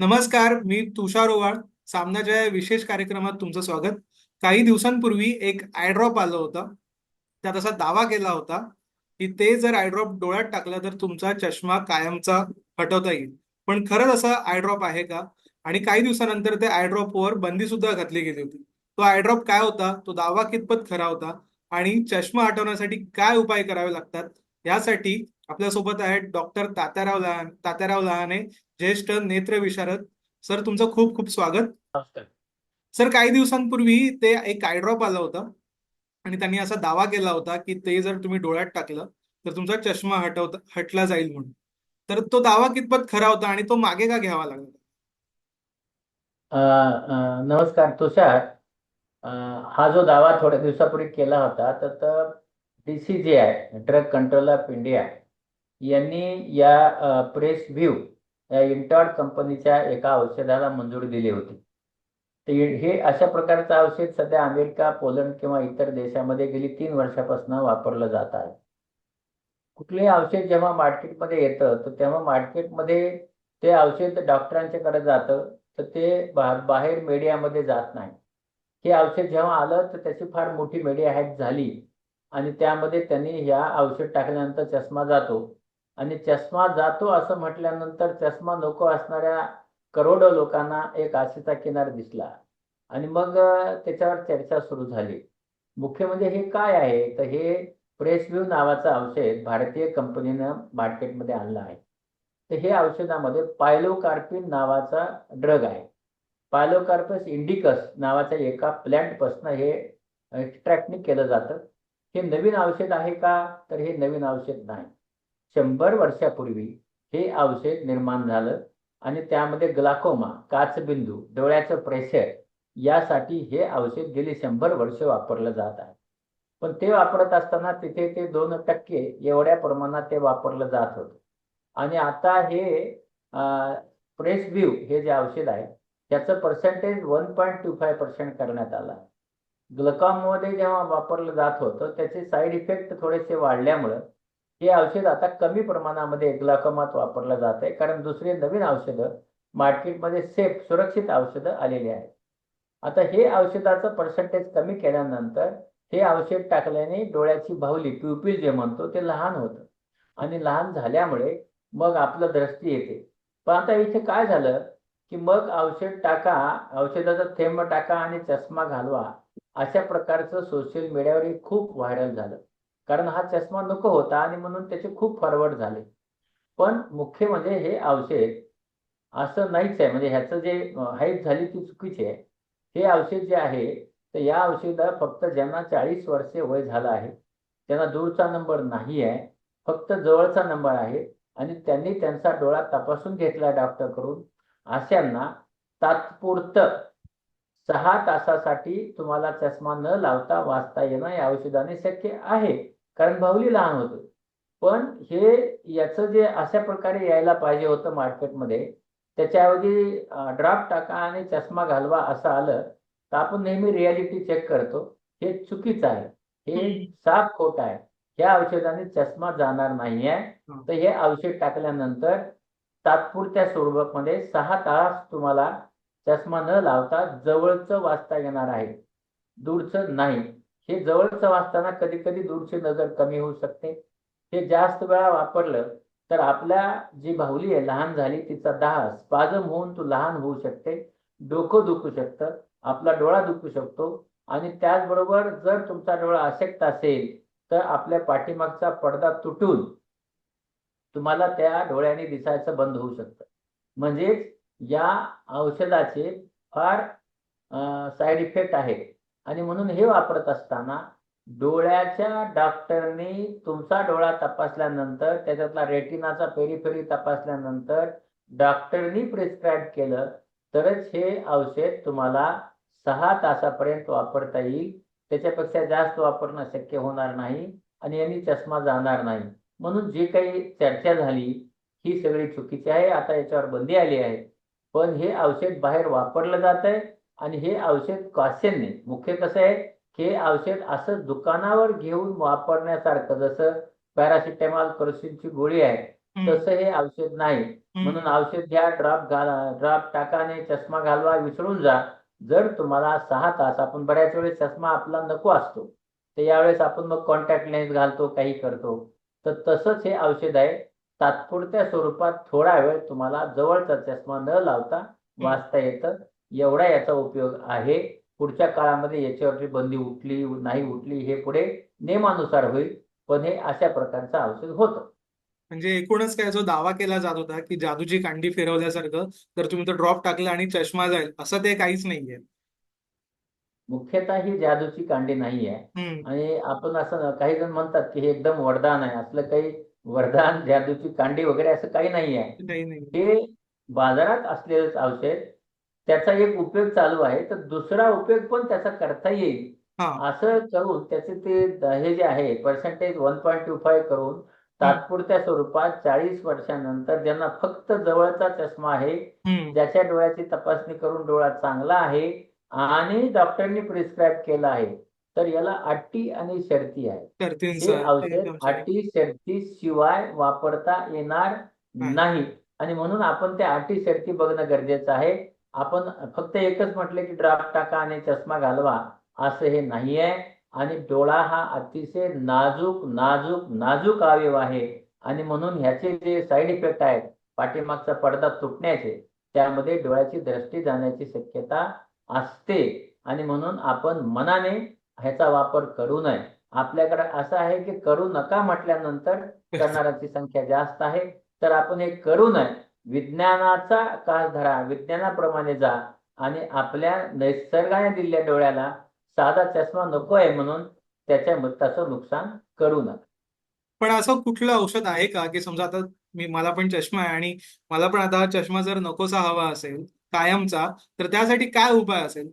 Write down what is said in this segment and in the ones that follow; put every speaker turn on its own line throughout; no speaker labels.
नमस्कार मी तुषार ओवाळ. सामनाच्या या विशेष कार्यक्रमात तुमचं स्वागत. काही दिवसांपूर्वी एक आयड्रॉप आलं होतं. त्यात असा दावा केला होता की ते जर आयड्रॉप डोळ्यात टाकलं तर तुमचा चष्मा कायमचा हटवता येईल. पण खरंच असा आयड्रॉप आहे का? आणि काही दिवसानंतर त्या आयड्रॉपवर बंदी सुद्धा घातली गेली होती. तो आयड्रॉप काय होता? तो दावा कितपत खरा होता? आणि चष्मा हटवण्यासाठी काय उपाय करावे लागतात? यासाठी आपल्यासोबत आहेत डॉक्टर तात्याराव लहान तात्याराव लहाने ज्येष्ठ नेत्र विशारद. सर तुमचं खूप खूप स्वागत. सर काही दिवसांपूर्वी ते एक आयड्रॉप आलं होतं आणि त्यांनी असा दावा केला होता की ते जर तुम्ही डोळ्यात टाकलं तर तुमचा चष्मा हटवता हटला जाईल म्हणून. तर तो दावा कितपत खरा होता आणि तो मागे का घ्यावा लागला?
नमस्कार तुषार. हा जो दावा थोड्या दिवसापूर्वी केला होता तर डी सी जे आहे ड्रग कंट्रोल ऑफ इंडिया यांनी या प्रेस व्ह्यू या इंटॉड कंपनीच्या एका औषधाला मंजुरी दिली होती. तर हे- अशा प्रकारचं औषध सध्या अमेरिका पोलंड किंवा इतर देशामध्ये गेली तीन वर्षापासून वापरलं जात आहे. कुठलेही औषध जेव्हा मार्केटमध्ये येतं तर तेव्हा मार्केटमध्ये ते औषध डॉक्टरांच्याकडे जातं तर ते बाहेर मीडियामध्ये जात नाही. हे औषध जेव्हा आलं तर त्याची फार मोठी मीडिया हॅक झाली. आणि त्यामध्ये त्यांनी ह्या औषध टाकल्यानंतर चष्मा जातो. आणि चष्मा जातो असं म्हटल्यानंतर चष्मा नको असणाऱ्या करोडो लोकांना एक आशेचा किनार दिसला. आणि मग त्याच्यावर चर्चा सुरू झाली. मुख्य म्हणजे हे काय आहे? तर हे प्रेसव्ह्यू नावाचं औषध भारतीय कंपनीनं मार्केटमध्ये आणलं आहे. तर हे औषधामध्ये पायलोकार्पिन नावाचा ड्रग आहे. पायलोकार्पस इंडिकस नावाच्या एका प्लॅन्टपासून हे एक्स्ट्रॅक्टनी केलं जातं. हे नवीन औषध आहे का? तर हे नवीन औषध नाही. शंभर वर्षापूर्वी हे औषध निर्माण झालं आणि त्यामध्ये ग्लाकोमा काचबिंदू डोळ्याचं प्रेशर यासाठी हे औषध गेली शंभर वर्ष वापरलं जात आहे. पण ते वापरत असताना तिथे ते दोन टक्के एवढ्या प्रमाणात ते वापरलं जात होतं. आणि आता हे प्रेस व्ह्यू हे जे औषध आहे त्याचं percentage one point two five percent करण्यात आलं ग्लकॉममध्ये जेव्हा वापरलं जात होतं त्याचे साईड इफेक्ट थोडेसे वाढल्यामुळं हे औषध आता कमी प्रमाणामध्ये ग्लकॉमात वापरलं जात आहे. कारण दुसरे नवीन औषधं मार्केटमध्ये सेफ सुरक्षित औषधं आलेली आहेत. आता हे औषधाचं पर्सेंटेज कमी केल्यानंतर हे औषध टाकल्याने डोळ्याची बाहुली प्युपिल जे म्हणतो ते लहान होतं. आणि लहान झाल्यामुळे मग आपलं दृष्टी येते. पण आता इथे काय झालं की मग औषध टाका औषधाचा थेंब टाका आणि चष्मा घालवा. अशा प्रकारचं सोशल मीडियावर खूप व्हायरल झालं. कारण हा चष्मा नको होता आणि म्हणून त्याचे खूप फॉरवर्ड झाले. पण मुख्य म्हणजे हे औषध असं नाहीच आहे. म्हणजे ह्याचं जे हाईट झाली ती चुकीची आहे. हे औषध जे आहे तर या औषधाला फक्त ज्यांना चाळीस वर्षे वय झालं आहे त्यांना दूरचा नंबर नाही आहे फक्त जवळचा नंबर आहे आणि त्यांनी त्यांचा डोळा तपासून घेतला डॉक्टरकडून अशांना तात्पुरतं सहा तासासाठी तुम्हाला चष्मा न लावता वाचता येणं या औषधाने शक्य आहे. कारण बाहुली लहान होतं. पण हे याचं जे अशा प्रकारे यायला पाहिजे होतं मार्केटमध्ये त्याच्याऐवजी ड्राफ्ट टाका आणि चष्मा घालवा असं आलं तर आपण नेहमी रियालिटी चेक करतो. हे चुकीचं आहे. हे. साफ खोट आहे. ह्या औषधाने चष्मा जाणार नाही आहे. तर हे औषध टाकल्यानंतर तात्पुरत्या स्वरूपामध्ये सहा तास तुम्हाला चष्मा न लावता जवळचं वाचता येणार आहे. दूरचं नाही. हे जवळचं वाचताना कधी कधी दूरची नजर कमी होऊ शकते. हे जास्त वेळा वापरलं तर आपल्या जी बाहुली आहे लहान झाली तिचा दाह स्पाजम होऊन तू लहान होऊ शकते. डोकं दुखू शकतं. आपला डोळा दुखू शकतो. आणि त्याचबरोबर जर तुमचा डोळा अशक्त असेल तर आपल्या पाठीमागचा पडदा तुटून तुम्हाला त्या डोळ्याने दिसायचं बंद होऊ शकतं. म्हणजेच या औषधाचे फार साईड इफेक्ट आहेत. आणि म्हणून हे वापरत असताना डोळ्याच्या डॉक्टरने तुमचा डोळा तपासल्यानंतर त्याच्यातला रेटिनाचा पेरीफेरी तपासल्यानंतर डॉक्टरनी प्रिस्क्राईब केलं तरच हे औषध तुम्हाला सहा तासापर्यंत वापरता येईल. त्याच्यापेक्षा जास्त वापरणं शक्य होणार नाही आणि यांनी चष्मा जाणार नाही. म्हणून जी काही चर्चा झाली ही सगळी चुकीची आहे. आता याच्यावर बंदी आली आहे. पण हे औषध बाहेर वापरलं जात आहे आणि हे औषध कॉशनने मुख्य कसं आहे? हे औषध असं दुकानावर घेऊन वापरण्यासारखं जसं पॅरासिटामॉल क्रोसिनची गोळी आहे. तसं हे औषध नाही. म्हणून औषध घ्या ड्रॉप घाला ड्रॉप टाका आणि चष्मा घालवा विसरून जा. जर तुम्हाला सहा तास आपण बऱ्याच वेळेस चष्मा आपला नको असतो तर यावेळेस आपण मग कॉन्टॅक्ट लेन्स घालतो काही करतो. तर तसंच हे औषध आहे. तात्पुरत्या स्वरूपात थोडा वेळ तुम्हाला जवळचा चष्मा न लावता वाचता येतं. एवढा याचा उपयोग आहे. पुढच्या काळामध्ये याच्यावरची बंदी उठली नाही उठली हे पुढे नियमानुसार होईल. पण हे अशा प्रकारचं औषध होतं.
म्हणजे एकूणच काय जो दावा केला जात होता की जादूची कांडी फिरवल्यासारखं तर तुम्ही तो ड्रॉप टाकला आणि चष्मा जाईल असं ते काहीच नाहीये.
मुख्यतः ही जादूची कांडी नाही आहे आणि आपण असं काही जण म्हणतात की हे एकदम वरदान आहे. असलं काही वरदान जादूची कांडी वगैरे असं काही नाही आहे हे बाजारात असलेलंच औषध त्याचा एक उपयोग चालू आहे तर दुसरा उपयोग पण त्याचा करता येईल.
हा.
असं करून त्याचे ते हे जे आहे percentage one point two five करून तात्पुरत्या स्वरूपात चाळीस वर्षानंतर ज्यांना फक्त जवळचा चष्मा आहे ज्याच्या डोळ्याची तपासणी करून डोळा चांगला आहे आणि डॉक्टरनी प्रिस्क्राईब केला आहे तर याला अटी आणि शर्ती आहे. हे औषध. अटी शर्ती शिवाय वापरता येणार
नाही.
नाही. आणि म्हणून आपण त्या अटी शर्ती बघणं गरजेचं आहे. आपण फक्त एकच म्हटलं की ड्राफ्ट टाका आणि चष्मा घालवा असं हे नाही आहे आणि डोळा हा अतिशय नाजूक नाजूक नाजूक अवयव आहे. आणि म्हणून ह्याचे जे साईड इफेक्ट आहेत पाठीमागचा पडदा तुटण्याचे त्यामध्ये डोळ्याची दृष्टी जाण्याची शक्यता असते. आणि म्हणून आपण मनाने ह्याचा वापर करू नये. आपल्याकडे असं आहे की करू नका म्हटल्यानंतर करणाऱ्याची संख्या जास्त आहे. तर आपण हे करू नये. विज्ञानाचा कास धरा विज्ञानाप्रमाणे जा आणि आपल्या निसर्गाने दिलेल्या डोळ्याला साधा चष्मा नको आहे म्हणून त्याच्या त्याचं नुकसान करू नका.
पण असं कुठलं औषध आहे का? की समजा आता मी मला पण चष्मा आहे आणि मला पण आता चष्मा जर नकोसा हवा असेल कायमचा तर त्यासाठी काय उपाय असेल?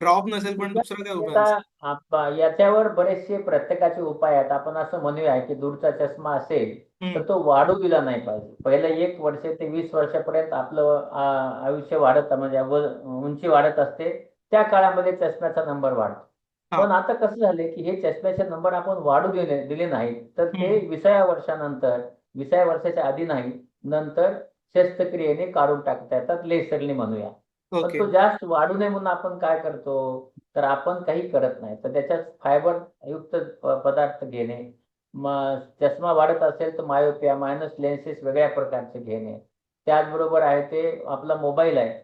ड्रॉप नसेल पण दुसरा काय उपाय असेल?
आता आप- याच्यावर बरेचसे प्रत्येकाचे उपाय आहेत. आपण असं म्हणूया की दूरचा चष्मा असेल तर
हम्म,
तो वाढू दिला नाही पाहिजे. पहिलं एक वर्ष ते वीस वर्षापर्यंत आपलं आ, आयुष्य वाढत म्हणजे व- उंची वाढत असते. त्या काळामध्ये चष्म्याचा नंबर वाढतो.
हा.
पण आता कसं झालंय की हे चष्म्याचे नंबर आपण वाढू दिले दिले नाहीत. तर ते
हम्म.
विसाव्या वर्षानंतर विसाव्या वर्षाच्या आधी नाही. नंतर शस्त्रक्रियेने काढून टाकता येतात. लेसरने म्हणूया. पण तो जास्त वाढू नये म्हणून आपण काय करतो? तर आपण काही करत नाही. तर त्याच्यात फायबर युक्त पदार्थ घेणे चष्मा वाढत असेल तर मायोपिया मायनस लेन्सेस वेगळ्या प्रकारचे घेणे. त्याचबरोबर आहे ते आपला मोबाईल आहे.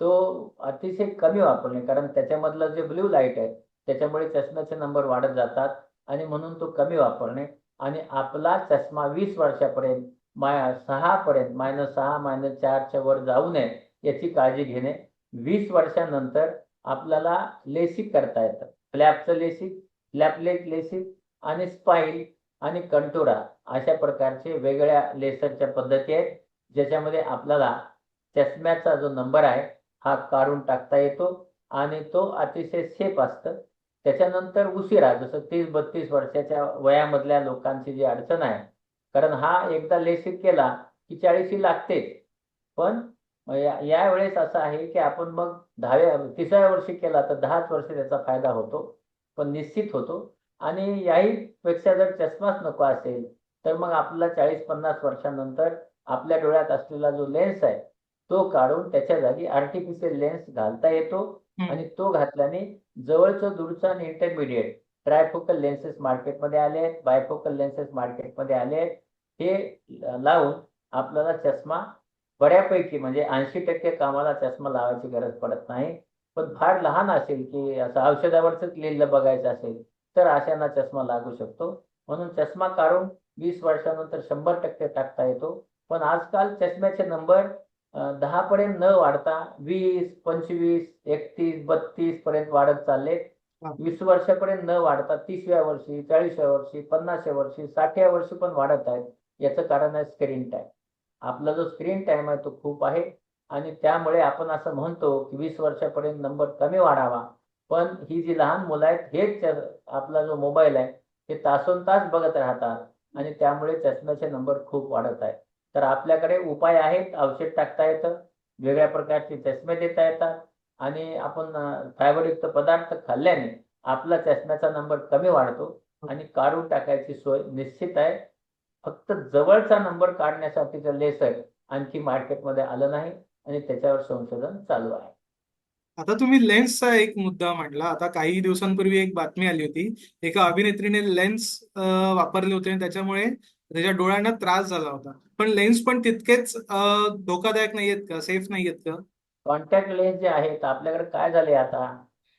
तो अतिशय कमी वापरणे कारण त्याच्यामधलं जे ब्ल्यू लाइट आहे त्याच्यामुळे चष्म्याचे नंबर वाढत जातात आणि म्हणून तो कमी वापरणे. आणि आपला चष्मा वीस वर्षापर्यंत माय सहा पर्यंत मायनस सहा मायनस चारच्या वर जाऊ नये याची काळजी घेणे. वीस वर्षानंतर आपल्याला लेसिक करता येतं. फ्लॅपचं लेसिक फ्लॅपलेट लेसिक आणि स्पाईल आणि कंटोरा अशा प्रकारचे वेगळ्या लेसरच्या पद्धती आहेत. ज्याच्यामध्ये आपल्याला चष्म्याचा जो नंबर आहे हा काढून टाकता येतो आणि तो अतिशय सेफ असतं. त्याच्यानंतर उशिरा जसं तीस बत्तीस वर्षाच्या वयामधल्या लोकांची जी अडचण आहे. कारण हा एकदा लेसिक केला की चाळीशी लागतेच. पण या यावेळेस असं आहे की आपण मग दहाव्या तिसऱ्या वर्षी केला तर दहाच वर्ष त्याचा फायदा होतो पण निश्चित होतो. आणि याही पेक्षा जर चष्माच नको असेल तर मग आपल्याला चाळीस पन्नास वर्षानंतर आपल्या डोळ्यात असलेला जो लेन्स आहे तो काढून त्याच्या जागी आर्टिफिशियल लेन्स घालता येतो. आणि तो घातल्याने जवळचं दूरचं आणि इंटरमिडिएट ट्रायफोकल लेन्सेस मार्केटमध्ये आले आहेत बायफोकल लेन्सेस मार्केटमध्ये आले आहेत. हे लावून आपल्याला चष्मा बऱ्यापैकी म्हणजे ऐंशी टक्के कामाला चष्मा लावायची गरज पडत नाही. पण फार लहान असेल की असं औषधावरच लिहिलं बघायचं असेल तर अशांना चष्मा लागू शकतो. म्हणून चष्मा काढून वीस वर्षानंतर शंभर टक्के टाकता येतो. पण आजकाल चष्म्याचे नंबर दहा पर्यंत न वाढता वीस पंचवीस एकतीस बत्तीस पर्यंत वाढत चालले
हा.
वीस वर्षापर्यंत न वाढता तीसव्या वर्षी चाळीसव्या वर्षी पन्नासव्या वर्षी साठव्या वर्षी पण वाढत आहेत. याचं कारण आहे स्क्रीन टाइम. आपला जो स्क्रीन टाइम आहे तो खूप आहे. आणि त्यामुळे आपण असं म्हणतो की वीस वर्षापर्यंत नंबर कमी वाढावा. पण ही जी लहान मुलं आहेत हेच आपला जो मोबाईल आहे हे तासोन तास बघत राहतात. आणि त्यामुळे चष्म्याचे नंबर खूप वाढत आहेत. तर आपल्याकडे उपाय आहेत औषध टाकता येतं वेगळ्या प्रकारचे चष्मे देता येतात. आणि आपण फायबरयुक्त पदार्थ खाल्ल्याने आपला चष्म्याचा नंबर कमी वाढतो. आणि काढून टाकायची सोय निश्चित आहे. फक्त जवळचा नंबर काढण्यासाठीचं लेसर आणखी मार्केटमध्ये आलं नाही आणि त्याच्यावर संशोधन चालू आहे.
आता तुम्ही लेन्सचा एक मुद्दा मांडला. आता काही दिवसांपूर्वी एक बातमी आली होती. एका अभिनेत्रीने लेन्स वापरले होते आणि त्याच्यामुळे त्याच्या डोळ्यांना त्रास झाला होता. पण लेन्स पण तितकेच धोकादायक नाहीयेत का? सेफ नाहीयेत का?
कॉन्टॅक्ट लेन्स जे आहेत आपल्याकडे काय झाले आता?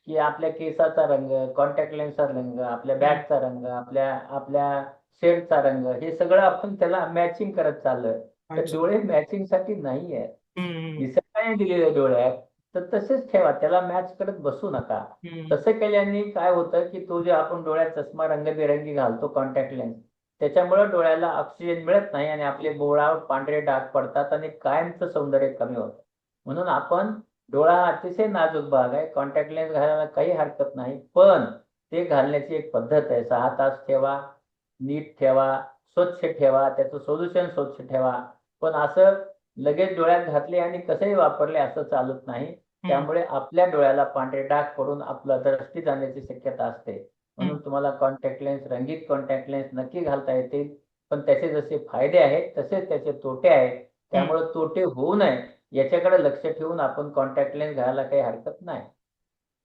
की आपल्या केसाचा रंग कॉन्टॅक्ट लेन्सचा रंग आपल्या बॅगचा रंग आपल्या आपल्या शर्टचा रंग हे सगळं आपण त्याला मॅचिंग करत चाललोय. तर डोळे मॅचिंगसाठी नाही आहे निसर्गाने दिलेले डोळे आहेत तर तसेच ठेवा त्याला मॅच करत बसू नका. तसं केल्याने काय होतं की तो जे आपण डोळ्यात चष्मा रंगबिरंगी घालतो कॉन्टॅक्ट लेन्स त्याच्यामुळे डोळ्याला ऑक्सिजन मिळत नाही आणि आपले डोळ्यावर पांढरे डाग पडतात आणि कायमचं सौंदर्य कमी होतं. म्हणून आपण डोळा अतिशय नाजूक भाग आहे. कॉन्टॅक्ट लेन्स घालायला काही हरकत नाही. पण ते घालण्याची एक पद्धत आहे. सहा तास ठेवा. नीट ठेवा स्वच्छ ठेवा त्याचं सोल्युशन स्वच्छ ठेवा. पण असं लगेच डोळ्यात घातले आणि कसेही वापरले असं चालत नाही. त्यामुळे आपल्या डोळ्याला पांढरे डाग पडून आपलं दृष्टी जाण्याची शक्यता असते. म्हणून तुम्हाला कॉन्टॅक्ट लेन्स रंगीत कॉन्टॅक्ट लेन्स नक्की घालता येतील. पण त्याचे जसे फायदे आहेत तसेच त्याचे तोटे आहेत. त्यामुळे तोटे होऊ नये याच्याकडे लक्ष ठेवून आपण कॉन्टॅक्ट लेन्स घालायला काही हरकत नाही.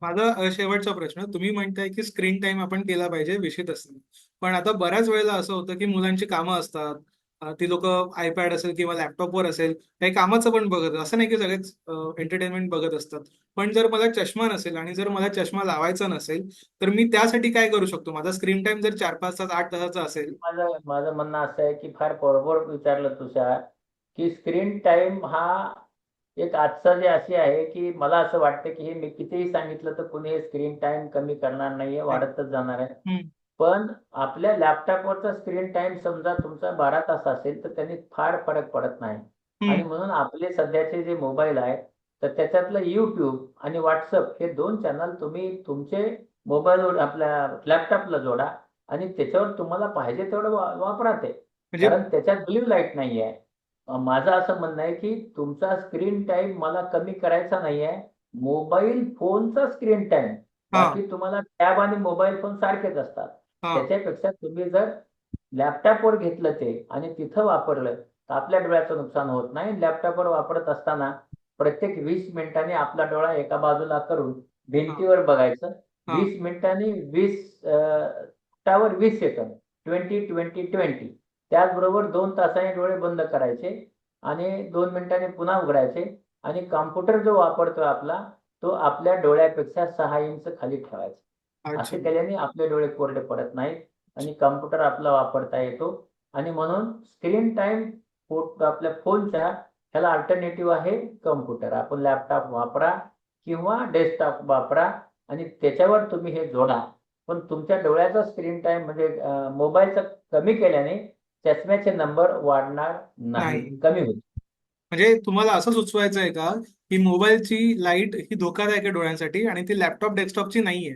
माझा शेवटचा प्रश्न तुम्ही म्हणताय की स्क्रीन टाइम आपण केला पाहिजे विषित असताना पण आता बऱ्याच वेळेला असं होतं की मुलांची कामं असतात ती लोक आयपॅड असेल किंवा लॅपटॉपवर असेल काही कामाचं पण बघत असं नाही की सगळेच एंटरटेनमेंट बघत असतात. पण जर मला चष्मा नसेल आणि जर मला चष्मा लावायचा नसेल तर मी त्यासाठी काय करू शकतो? माझा स्क्रीन टाइम जर चार पाच तास आठ तासाचा असेल.
माझं माझं म्हणणं असं आहे की फार बरोबर विचारलं तुषार की स्क्रीन टाइम हा एक आजचा जे अशी आहे की मला असं वाटतं की हे मी कितीही सांगितलं तर कुणी स्क्रीन टाइम कमी करणार नाहीये वाढतच जाणार आहे. पण आपल्या लॅपटॉपवरचा स्क्रीन टाइम समजा तुमचा बारा तास असेल तर त्यांनी फार फरक पडत नाही. आणि म्हणून आपले सध्याचे जे मोबाईल आहेत तर त्याच्यातलं युट्यूब आणि व्हॉट्सअप हे दोन चॅनल तुम्ही तुमचे मोबाईलवर आपल्या लॅपटॉपला जोडा आणि त्याच्यावर तुम्हाला पाहिजे तेवढं वापरा ते.
म्हणजे
कारण त्याच्यात ब्ल्यू लाइट नाही आहे माझं असं म्हणणं आहे की तुमचा स्क्रीन टाइम मला कमी करायचा नाही आहे मोबाईल फोनचा स्क्रीन टाइम बाकी तुम्हाला टॅब आणि मोबाईल फोन सारखेच असतात. त्याच्यापेक्षा तुम्ही जर लॅपटॉपवर घेतलं ते आणि तिथं वापरलं तर आपल्या डोळ्याचं नुकसान होत नाही. लॅपटॉपवर वापरत असताना प्रत्येक वीस मिनिटांनी आपला डोळा एका बाजूला करून भिंतीवर बघायचं. वीस मिनिटांनी वीस टावर वीस सेकंद. ट्वेंटी ट्वेंटी ट्वेंटी त्याचबरोबर दोन तासांनी डोळे बंद करायचे आणि दोन मिनिटांनी पुन्हा उघडायचे आणि कॉम्प्युटर जो वापरतोय आपला तो आपल्या डोळ्यापेक्षा सहा इंच खाली ठेवायचा. असे केल्याने आपले डोळे कोरडे पडत नाहीत आणि कॉम्प्युटर आपला वापरता येतो. आणि म्हणून स्क्रीन टाइम आपल्या फोनच्या ह्याला अल्टरनेटिव्ह आहे कॉम्प्युटर. आपण लॅपटॉप वापरा किंवा डेस्कटॉप वापरा आणि त्याच्यावर तुम्ही हे जोडा. पण तुमच्या डोळ्याचा स्क्रीन टाइम म्हणजे मोबाईलचा कमी केल्याने चष्म्याचे नंबर वाढणार नाही. कमी होईल.
म्हणजे तुम्हाला असं सुचवायचं आहे का? की मोबाईलची लाइट ही धोकादायक आहे डोळ्यांसाठी आणि ती लॅपटॉप डेस्कटॉपची नाहीये.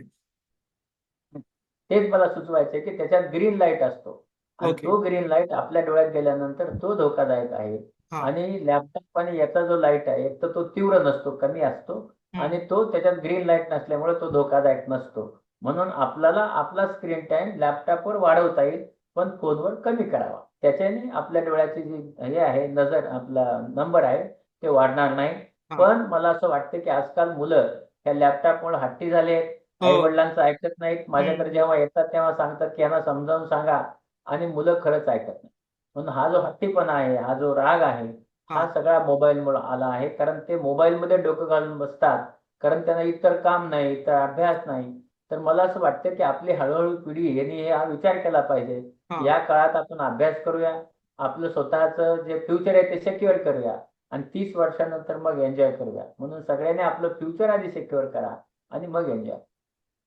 तेच मला सुचवायचं की त्याच्यात ग्रीन लाइट असतो. आणि. तो ग्रीन लाइट आपल्या डोळ्यात गेल्यानंतर तो धोकादायक आहे. आणि लॅपटॉप आणि याचा जो लाइट आहे एक तर तो तीव्र नसतो कमी असतो. आणि तो त्याच्यात ग्रीन लाइट नसल्यामुळे तो धोकादायक नसतो. म्हणून आपल्याला आपला स्क्रीन टाइम लॅपटॉपवर वाढवता येईल. पण फोनवर कमी करावा. त्याच्याने आपल्या डोळ्याची जी हे आहे नजर आपला नंबर आहे ते वाढणार नाही. पण मला असं वाटतं की आजकाल मुलं ह्या लॅपटॉपमुळे हट्टी झाले
हो.
आई वडिलांचं ऐकत नाहीत. माझ्याकडे जेव्हा येतात तेव्हा सांगतात की यांना समजावून सांगा आणि मुलं खरंच ऐकत नाही म्हणून हा जो हट्टीपणा आहे हा जो राग आहे हा. सगळा मोबाईलमुळे आला आहे. कारण ते मोबाईलमध्ये डोकं घालून बसतात. कारण त्यांना इतर काम नाही इतर अभ्यास नाही. तर मला असं वाटतं की आपली हळूहळू पिढी यांनी हा विचार केला पाहिजे. या काळात आपण अभ्यास करूया आपलं स्वतःचं जे फ्युचर आहे ते सिक्युअर करूया आणि तीस वर्षानंतर मग एन्जॉय करूया. म्हणून सगळ्यांनी आपलं फ्युचर आधी सिक्युअर करा आणि मग एन्जॉय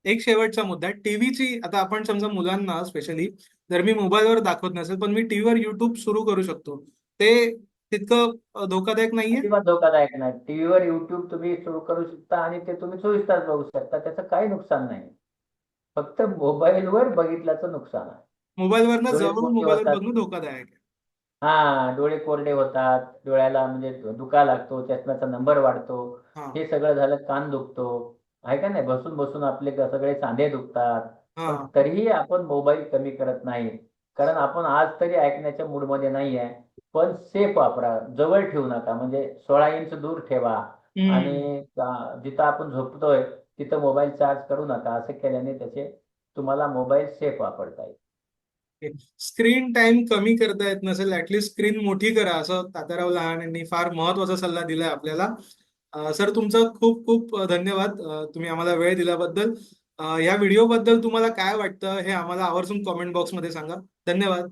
एक शेवटचा मुद्दा टीव्हीची आता आपण समजा मुलांना स्पेशली जर मी मोबाईलवर दाखवत नसेल पण मी टीव्हीवर युट्यूब सुरू करू शकतो. ते तितकं धोकादायक नाहीये?
धोकादायक नाही. टीव्हीवर युट्यूब तुम्ही सुरू करू शकता आणि ते तुम्ही चोवीस तास बघू शकता. त्याचं काही नुकसान नाही. फक्त मोबाईलवर बघितल्याचं नुकसान आहे.
मोबाईलवरनं
डोळे
जवळून
कोरडे
मोबाईलवर
होतात.
बघणं धोकादायक आहे.
हा डोळे कोरडे होतात डोळ्याला म्हणजे दुखा लागतो चष्म्याचा नंबर वाढतो
हा.
हे सगळं झालं कान दुखतो आहे का नाही? बसून बसून आपले सगळे सांधे दुखतात.
हा.
पण तरीही आपण मोबाईल कमी करत नाही. कारण आपण आज तरी ऐकण्याच्या मूडमध्ये नाही आहे. पण सेफ वापरा जवळ ठेवू नका. म्हणजे सोळा इंच दूर ठेवा.
हम्म.
आणि अं, जिथं आपण झोपतोय तिथं मोबाईल चार्ज करू नका. असं केल्याने त्याचे तुम्हाला मोबाईल सेफ वापरता येईल.
स्क्रीन टाइम कमी करता येत नसेल ऍटलीस्ट स्क्रीन मोठी करा. असं तात्याराव लहान यांनी फार महत्त्वाचा सल्ला दिलाय आपल्याला. सर तुमचं खूप खूप धन्यवाद. तुम्ही आम्हाला वेळ दिल्याबद्दल. या व्हिडिओ बद्दल तुम्हाला काय वाटतं हे आम्हाला आवर्जून कॉमेंट बॉक्समध्ये सांगा. धन्यवाद.